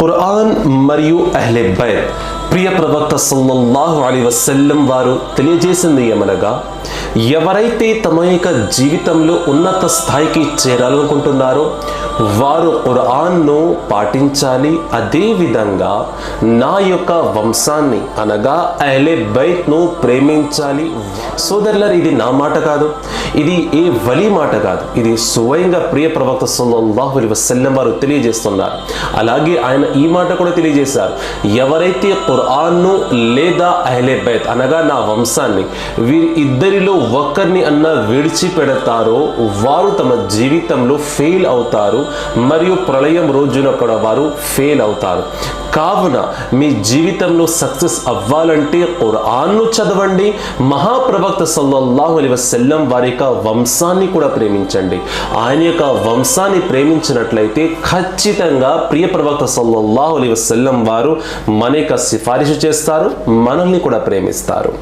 ఖురాన్ మరియు అహ్లే బైత్. ప్రియ ప్రవక్త సల్లల్లాహు అలీ వసల్లం వారు తెలియజేసింది ఏమనగా ఎవరైతే తమ యొక్క జీవితంలో ఉన్నత స్థాయికి చేరాలనుకుంటున్నారో వారు ఖురాన్ను పాటించాలి. అదేవిధంగా నా యొక్క వంశాన్ని అనగా అహ్లే బైత్ను ప్రేమించాలి. సోదరులారు ఇది నా మాట కాదు. ఇది ఏ వలి మాట కాదు. ఇది స్వయంగా ప్రియ ప్రవక్త సల్లల్లాహు అలైహి వసల్లం వారు తెలియజేస్తున్నారు. అలాగే ఆయన ఈ మాట కూడా తెలియజేశారు. ఎవరైతే ఖురాన్ను లేదా అహ్లే బైత్ అనగా నా వంశాన్ని వీరి ఇద్దరిలో ఒక్కరిని అన్న విడిచిపెడతారో వారు తమ జీవితంలో ఫెయిల్ అవుతారు. మరియు ప్రళయం రోజున కూడా వారు ఫెయిల్ అవుతారు. కావున మీ జీవితంలో సక్సెస్ అవ్వాలంటే ఖురాన్ను చదవండి. మహాప్రవక్త సల్లల్లాహు అలీ వసల్లం వారి యొక్క వంశాన్ని కూడా ప్రేమించండి. ఆయన యొక్క వంశాన్ని ప్రేమించినట్లయితే ఖచ్చితంగా ప్రియ ప్రవక్త సల్లల్లాహు అలీ వసల్లం వారు మన యొక్క సిఫారిసు చేస్తారు మనల్ని కూడా ప్రేమిస్తారు.